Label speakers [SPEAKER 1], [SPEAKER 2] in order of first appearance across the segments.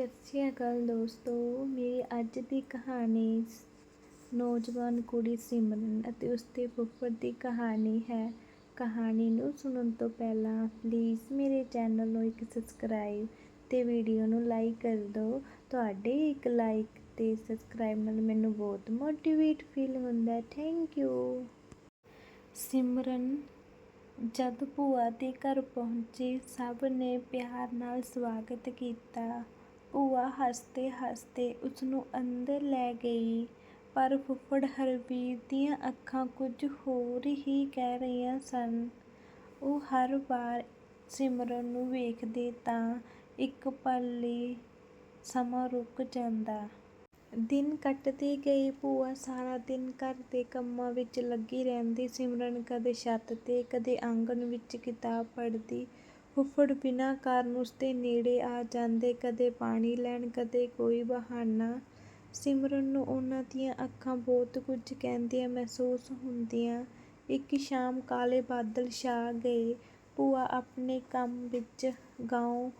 [SPEAKER 1] ਸਤਿ ਸ਼੍ਰੀ ਅਕਾਲ ਦੋਸਤੋ, ਮੇਰੀ ਅੱਜ ਦੀ ਕਹਾਣੀ ਨੌਜਵਾਨ ਕੁੜੀ ਸਿਮਰਨ ਅਤੇ ਉਸਦੇ ਫੁੱਫੜ ਦੀ ਕਹਾਣੀ ਹੈ। ਕਹਾਣੀ ਨੂੰ ਸੁਣਨ ਤੋਂ ਪਹਿਲਾਂ ਪਲੀਜ਼ ਮੇਰੇ ਚੈਨਲ ਨੂੰ ਇੱਕ ਸਬਸਕ੍ਰਾਈਬ ਤੇ ਵੀਡੀਓ ਨੂੰ ਲਾਈਕ ਕਰ ਦਿਓ। ਤੁਹਾਡੇ ਇੱਕ ਲਾਈਕ ਤੇ ਸਬਸਕ੍ਰਾਈਬ ਨਾਲ ਮੈਨੂੰ ਬਹੁਤ ਮੋਟੀਵੇਟ ਫੀਲ ਹੁੰਦਾ ਹੈ। ਥੈਂਕ ਯੂ ਸਿਮਰਨ ਜਦ ਭੂਆ ਦੇ ਘਰ ਪਹੁੰਚੀ, ਸਭ ਨੇ ਪਿਆਰ ਨਾਲ ਸਵਾਗਤ ਕੀਤਾ। ਭੂਆ ਹੱਸਦੇ ਹੱਸਦੇ ਉਸਨੂੰ ਅੰਦਰ ਲੈ ਗਈ। ਪਰ ਫੁੱਫੜ ਹਰਵੀਰ ਦੀਆਂ ਅੱਖਾਂ ਕੁਝ ਹੋਰ ਹੀ ਕਹਿ ਰਹੀਆਂ ਸਨ। ਉਹ ਹਰ ਵਾਰ ਸਿਮਰਨ ਨੂੰ ਵੇਖਦੇ ਤਾਂ ਇੱਕ ਪਲ ਲਈ ਸਮਾਂ ਰੁਕ ਜਾਂਦਾ। ਦਿਨ ਕੱਟਦੇ ਗਏ, ਭੂਆ ਸਾਰਾ ਦਿਨ ਘਰ ਦੇ ਕੰਮਾਂ ਵਿੱਚ ਲੱਗੀ ਰਹਿੰਦੀ। ਸਿਮਰਨ ਕਦੇ ਛੱਤ ਤੇ, ਕਦੇ ਆਂਗਣ ਵਿੱਚ ਕਿਤਾਬ ਪੜ੍ਹਦੀ। ਫੁੱਫੜ ਬਿਨਾਂ ਕਾਰਨ ਉਸਦੇ ਨੇੜੇ ਆ ਜਾਂਦੇ, ਕਦੇ ਪਾਣੀ ਲੈਣ, ਕਦੇ ਕੋਈ ਬਹਾਨਾ। ਸਿਮਰਨ ਨੂੰ ਉਹਨਾਂ ਦੀਆਂ ਅੱਖਾਂ ਬਹੁਤ ਕੁਝ ਕਹਿੰਦੀਆਂ ਮਹਿਸੂਸ ਹੁੰਦੀਆਂ। ਇੱਕ ਸ਼ਾਮ ਕਾਲੇ ਬਾਦਲ ਛਾ ਗਏ। ਭੂਆ ਆਪਣੇ ਕੰਮ ਵਿੱਚ ਗਾਉਂ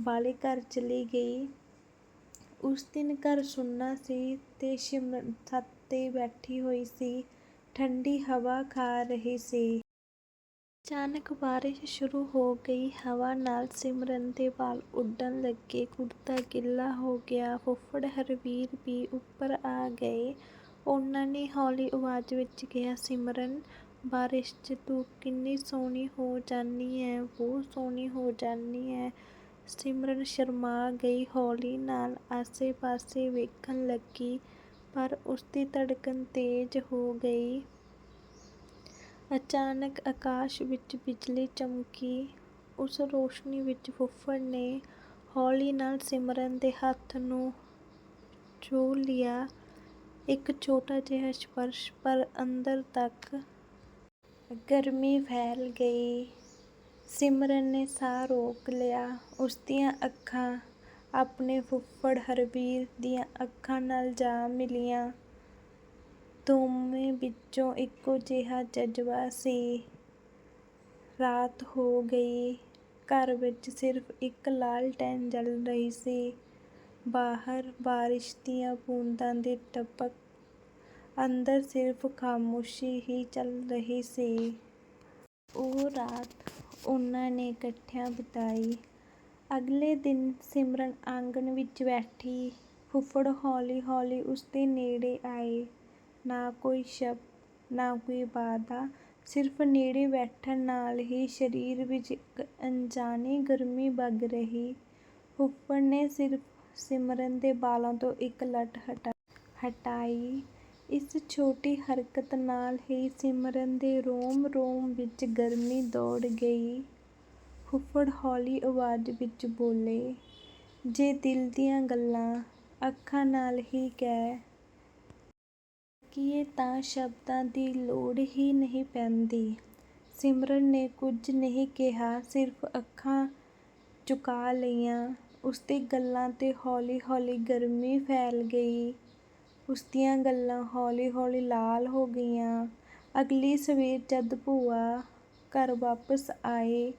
[SPEAKER 1] ਵਾਲੇ ਘਰ ਚਲੀ ਗਈ। ਉਸ ਦਿਨ ਘਰ ਸੁੰਨਾ ਸੀ ਤੇ ਸਿਮਰਨ ਛੱਤ ਤੇ ਬੈਠੀ ਹੋਈ ਸੀ। ਠੰਡੀ ਹਵਾ ਖਾ ਰਹੀ ਸੀ। ਅਚਾਨਕ ਬਾਰਿਸ਼ ਸ਼ੁਰੂ ਹੋ ਗਈ। ਹਵਾ ਨਾਲ ਸਿਮਰਨ ਦੇ ਵਾਲ ਉੱਡਣ ਲੱਗੇ। ਕੁੜਤਾ ਗਿੱਲਾ ਹੋ ਗਿਆ। ਫੁੱਫੜ ਹਰਵੀਰ ਵੀ ਉੱਪਰ ਆ ਗਏ। ਉਹਨਾਂ ਨੇ ਹੌਲੀ ਆਵਾਜ਼ ਵਿੱਚ ਕਿਹਾ, ਸਿਮਰਨ, ਬਾਰਿਸ਼ 'ਚ ਤੂੰ ਕਿੰਨੀ ਸੋਹਣੀ ਹੋ ਜਾਨੀ ਐ, ਬਹੁਤ ਸੋਹਣੀ ਹੋ ਜਾਨੀ ਐ। ਸਿਮਰਨ ਸ਼ਰਮਾ ਗਈ। ਹੌਲੀ ਨਾਲ ਆਸੇ-ਪਾਸੇ ਵੇਖਣ ਲੱਗੀ, ਪਰ ਉਸਦੀ ਧੜਕਨ ਤੇਜ਼ ਹੋ ਗਈ। ਅਚਾਨਕ ਆਕਾਸ਼ ਵਿੱਚ ਬਿਜਲੀ ਚਮਕੀ। ਉਸ ਰੋਸ਼ਨੀ ਵਿੱਚ ਫੁੱਫੜ ਨੇ ਹੌਲੀ ਨਾਲ ਸਿਮਰਨ ਦੇ ਹੱਥ ਨੂੰ ਛੂਹ ਲਿਆ। ਇੱਕ ਛੋਟਾ ਜਿਹਾ ਸਪਰਸ਼, ਪਰ ਅੰਦਰ ਤੱਕ ਗਰਮੀ ਫੈਲ ਗਈ। ਸਿਮਰਨ ਨੇ ਸਾਹ ਰੋਕ ਲਿਆ। ਉਸਦੀਆਂ ਅੱਖਾਂ ਆਪਣੇ ਫੁੱਫੜ ਹਰਬੀਰ ਦੀਆਂ ਅੱਖਾਂ ਨਾਲ ਜਾ ਮਿਲੀਆਂ। ਦੋਵੇਂ ਵਿੱਚੋਂ ਇੱਕੋ ਜਿਹਾ ਜਜ਼ਬਾ ਸੀ। ਰਾਤ ਹੋ ਗਈ। ਘਰ ਵਿੱਚ ਸਿਰਫ ਇੱਕ ਲਾਲਟੈਨ ਜਲ ਰਹੀ ਸੀ। ਬਾਹਰ ਬਾਰਿਸ਼ ਦੀਆਂ ਬੂੰਦਾਂ ਦੀ ਟਪਕ। ਅੰਦਰ ਸਿਰਫ ਖਾਮੋਸ਼ੀ ਹੀ ਚੱਲ ਰਹੀ ਸੀ। ਉਹ ਰਾਤ ਉਹਨਾਂ ਨੇ ਇਕੱਠਿਆਂ ਬਿਤਾਈ। ਅਗਲੇ ਦਿਨ ਸਿਮਰਨ ਆਂਗਣ ਵਿੱਚ ਬੈਠੀ। ਫੁੱਫੜ ਹੌਲੀ ਹੌਲੀ ਉਸਦੇ ਨੇੜੇ ਆਏ। ਨਾ ਕੋਈ ਸ਼ਬਦ, ਨਾ ਕੋਈ ਵਾਅਦਾ, ਸਿਰਫ ਨੇੜੇ ਬੈਠਣ ਨਾਲ ਹੀ ਸਰੀਰ ਵਿੱਚ ਇੱਕ ਅਣਜਾਣੀ ਗਰਮੀ ਵਗ ਰਹੀ। ਫੁੱਫੜ ਨੇ ਸਿਰਫ ਸਿਮਰਨ ਦੇ ਬਾਲਾਂ ਤੋਂ ਇੱਕ ਲੱਟ ਹਟਾਈ। ਇਸ ਛੋਟੀ ਹਰਕਤ ਨਾਲ ਹੀ ਸਿਮਰਨ ਦੇ ਰੋਮ ਰੋਮ ਵਿੱਚ ਗਰਮੀ ਦੌੜ ਗਈ। ਫੁੱਫੜ ਹੌਲੀ ਆਵਾਜ਼ ਵਿੱਚ ਬੋਲੇ, ਜੇ ਦਿਲ ਦੀਆਂ ਗੱਲਾਂ ਅੱਖਾਂ ਨਾਲ ਹੀ ਕਹਿ ਸਕੀਏ ਤਾਂ ਸ਼ਬਦਾਂ ਦੀ ਲੋੜ ਹੀ ਨਹੀਂ ਪੈਂਦੀ। ਸਿਮਰਨ ਨੇ ਕੁਝ ਨਹੀਂ ਕਿਹਾ, ਸਿਰਫ ਅੱਖਾਂ ਝੁਕਾ ਲਈਆਂ। ਉਸਦੀ ਗੱਲਾਂ ਤੇ ਹੌਲੀ ਹੌਲੀ ਗਰਮੀ ਫੈਲ ਗਈ। ਉਸਦੀਆਂ ਗੱਲਾਂ ਹੌਲੀ ਹੌਲੀ ਲਾਲ ਹੋ ਗਈਆਂ। ਅਗਲੀ ਸਵੇਰ ਜਦ ਭੂਆ ਘਰ ਵਾਪਸ ਆਏ,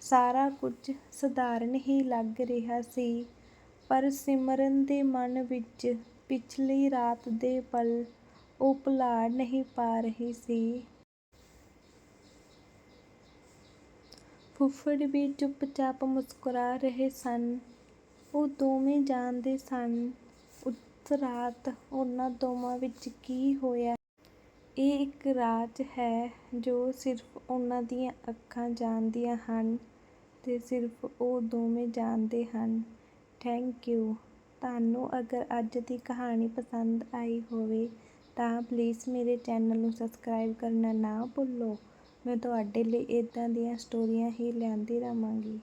[SPEAKER 1] ਸਾਰਾ ਕੁਝ ਸਧਾਰਨ ਹੀ ਲੱਗ ਰਿਹਾ ਸੀ। ਪਰ ਸਿਮਰਨ ਦੇ ਮਨ ਵਿੱਚ ਪਿਛਲੀ ਰਾਤ ਦੇ ਪਲ ਉਹ ਭੁਲਾ ਨਹੀਂ ਪਾ ਰਹੀ ਸੀ। ਫੁੱਫੜ ਵੀ ਚੁੱਪਚਾਪ ਮੁਸਕਰਾ ਰਹੇ ਸਨ। ਉਹ ਦੋਵੇਂ ਜਾਣਦੇ ਸਨ ਉਸ ਰਾਤ ਉਹਨਾਂ ਦੋਵਾਂ ਵਿੱਚ ਕੀ ਹੋਇਆ? ਇਹ ਇੱਕ ਰਾਜ਼ ਹੈ ਜੋ ਸਿਰਫ ਉਹਨਾਂ ਦੀਆਂ ਅੱਖਾਂ ਜਾਣਦੀਆਂ ਹਨ ਤੇ ਸਿਰਫ ਉਹ ਦੋਵੇਂ ਜਾਣਦੇ ਹਨ। ਥੈਂਕ ਯੂ ਤੁਹਾਨੂੰ ਅਗਰ ਅੱਜ ਦੀ ਕਹਾਣੀ ਪਸੰਦ ਆਈ ਹੋਵੇ ਤਾਂ ਪਲੀਜ਼ ਮੇਰੇ ਚੈਨਲ ਨੂੰ ਸਬਸਕ੍ਰਾਈਬ ਕਰਨਾ ਨਾ ਭੁੱਲੋ। ਮੈਂ ਤੁਹਾਡੇ ਲਈ ਇੱਦਾਂ ਦੀਆਂ ਸਟੋਰੀਆਂ ਹੀ ਲਿਆਂਦੀ ਰਹਾਂਗੀ।